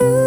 呜。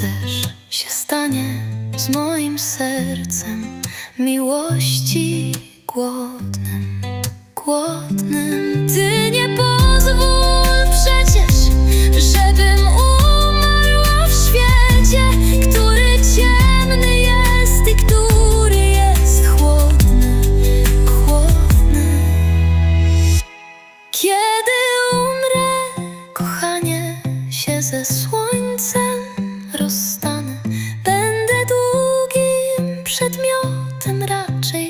też się stanie z moim sercem miłości głodnym, głodnym. Ty nie pozwól przecież, żebym umarła w świecie, który ciemny jest i który jest chłodny, chłodny. Kiedy umrę, kochanie się zesłanie. przedmiotem raczej.